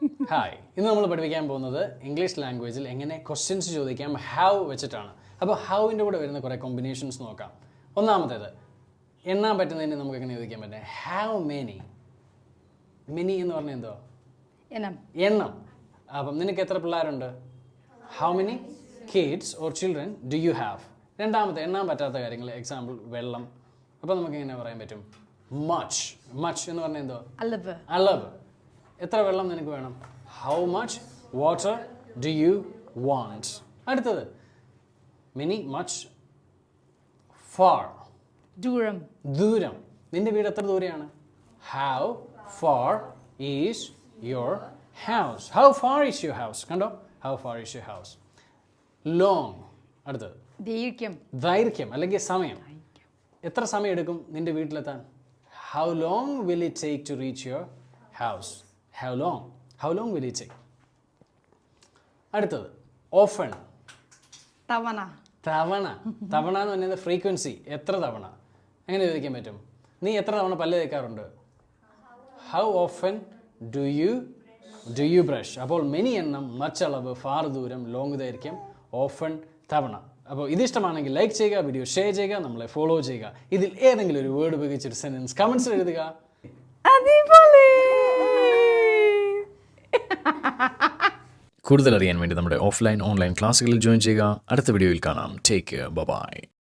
Hi ഇന്ന് നമ്മൾ പഠിപ്പിക്കാൻ പോകുന്നത് ഇംഗ്ലീഷ് ലാംഗ്വേജിൽ എങ്ങനെ ക്വസ്റ്റ്യൻസ് ചോദിക്കാം ഹൗ വെച്ചിട്ടാണ്. അപ്പോൾ ഹൗവിന്റെ കൂടെ വരുന്ന കുറേ കോമ്പിനേഷൻസ് നോക്കാം. ഒന്നാമത്തേത് എണ്ണാൻ പറ്റുന്നതിന് നമുക്ക് എങ്ങനെ ചോദിക്കാൻ പറ്റും ഹാവ് മെനി മെനി എന്ന് പറഞ്ഞാൽ എന്തോ? എണ്ണം. എണ്ണം. അപ്പം നിനക്ക് എത്ര പിള്ളേരുണ്ട്? How many kids or children do you have രണ്ടാമത്തെ എണ്ണാൻ പറ്റാത്ത കാര്യങ്ങൾ എക്സാമ്പിൾ വെള്ളം. അപ്പോൾ നമുക്ക് എങ്ങനെ പറയാൻ പറ്റും? മച്ച് മച്ച് എന്ന് പറഞ്ഞാൽ എന്തോ? അളവ്. അളവ്. എത്ര വെള്ളം നിനക്ക് വേണം? How much water do you want അടുത്തത്. മിനി മച്ച് ഫാർ ദൂരം. ദൂരം. നിന്റെ വീട് എത്ര ദൂരെയാണ്? How far is your house how far is your house കണ്ടോ? How far is your house long അടുത്തത്. ദൈർഘ്യം. ദൈർഘ്യം അല്ലെങ്കിൽ സമയം. എത്ര സമയം എടുക്കും നിന്റെ വീട്ടിലെത്താൻ? How long will it take to reach your house how long how long will take അടുത്തത് ഓഫൺ തവണ. തവണ. തവണ എന്ന് പറയുന്നത് ഫ്രീക്വൻസി എത്ര തവണ? എങ്ങനെ ചോദിക്കാൻ പറ്റും? നീ എത്ര തവണ പല്ല് തേക്കാറുണ്ട്? How often do you do you brush അപ്പോൾ മെനി എണ്ണം മച്ചളവ് ഫാർ ദൂരം ലോങ് ദൈർഘ്യം ഓഫൺ തവണ. അപ്പോൾ ഇതിഷ്ടമാണെങ്കിൽ ലൈക്ക് ചെയ്യുക വീഡിയോ ഷെയർ ചെയ്യുക നമ്മളെ ഫോളോ ചെയ്യുക. ഇതിൽ ഏതെങ്കിലും ഒരു വേർഡ് ഉപയോഗിച്ചൊരു സെന്റൻസ് കമൻസിൽ എഴുതുക. അടിപൊളി. കൂടുതൽ അറിയാൻ വേണ്ടി നമ്മുടെ ഓഫ്ലൈൻ ഓൺലൈൻ ക്ലാസ്സുകളിൽ ജോയിൻ ചെയ്യുക. അടുത്ത വീഡിയോയിൽ കാണാം. Take care bye